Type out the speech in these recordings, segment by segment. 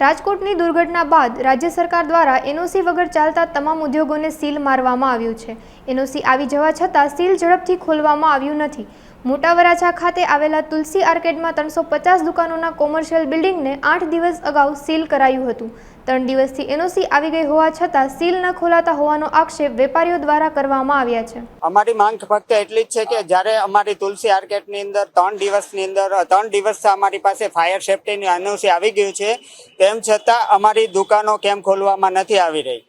રાજકોટની દુર્ઘટના બાદ રાજ્ય સરકાર દ્વારા એનઓસી વગર ચાલતા તમામ ઉદ્યોગોને સીલ મારવામાં આવ્યું છે. એનઓસી આવી જવા છતાં સીલ ઝડપથી ખોલવામાં આવ્યું નથી. મોટા વરાછા ખાતે આવેલા તુલસી આર્કેડમાં ત્રણસો પચાસ દુકાનોના કોમર્શિયલ બિલ્ડિંગને આઠ દિવસ અગાઉ સીલ કરાયું હતું. ત્રણ દિવસથી એનઓસી આવી ગઈ હોવા છતાં સીલ ન ખોલાતા હોવાનો આક્ષેપ વેપારીઓ દ્વારા કરવામાં આવ્યા છે. અમારી માંગ ફક્ત એટલી જ છે કે જ્યારે અમારી તુલસી આર્કેટની અંદર ત્રણ દિવસની અંદર, ત્રણ દિવસ અમારી પાસે ફાયર સેફટીની એનઓસી આવી ગયું છે, તેમ છતાં અમારી દુકાનો કેમ ખોલવામાં નથી આવી રહી?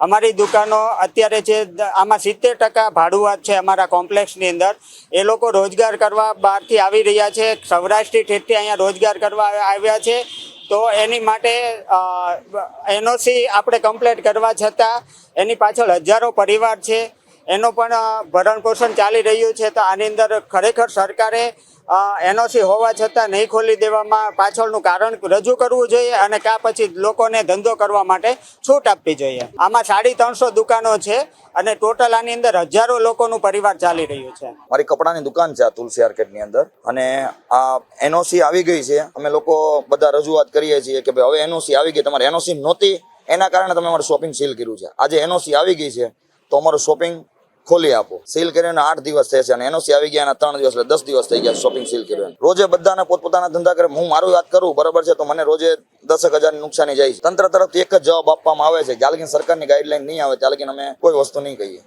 અમારી દુકાનો અત્યારે જે આમાં સિત્તેર ટકા ભાડુઆત છે અમારા કોમ્પ્લેક્સની અંદર. એ લોકો રોજગાર કરવા બહારથી આવી રહ્યા છે. સૌરાષ્ટ્રથી ઠેઠથી અહીંયા રોજગાર કરવા આવ્યા છે. તો એની માટે એનઓસી આપણે કમ્પ્લેટ કરવા છતાં એની પાછળ હજારો પરિવાર છે. એનો પણ ભરણ પોષણ ચાલી રહ્યું છે તો આની અંદર ખરેખર સરકારે એનઓસી હોવા છતાં નહીં ખોલી દેવામાં પાછળનું કારણ રજૂ કરવું જોઈએ અને કાં પછી લોકોને ધંધો કરવા માટે છૂટ આપવી જોઈએ. આમાં સાડી ત્રણસો દુકાનો છે અને ટોટલ આની અંદર હજારો લોકોનું પરિવાર ચાલી રહ્યું છે. મારી કપડાની દુકાન છે આ તુલસી માર્કેટની અંદર અને આ એનઓસી આવી ગઈ છે. અમે લોકો બધા રજૂઆત કરીએ છીએ કે ભાઈ હવે એનઓસી આવી ગઈ. તમારે એનઓસી નહોતી. એના કારણે તમે અમારું શોપિંગ સીલ કર્યું છે. આજે એનઓસી આવી ગઈ છે. તો અમારું શોપિંગ ખોલી આપો. સીલ કરીને આઠ દિવસ છે અને એનઓસી આવી ગયા ત્રણ દિવસ એટલે દસ દિવસ થઈ ગયા શોપિંગ સીલ કર્યું રોજે બધાને પોતપોતાના ધંધા કરે. હું મારું વાત કરું, બરાબર છે, તો મને રોજે દસક હજારની નુકસાની જાય તંત્ર તરફથી એક જ જવાબ આપવામાં આવે છે જ્યાં લગીન સરકારની ગાઈડલાઈન નહીં આવે ત્યાં લગીન અમે કોઈ વસ્તુ નહીં કહીએ.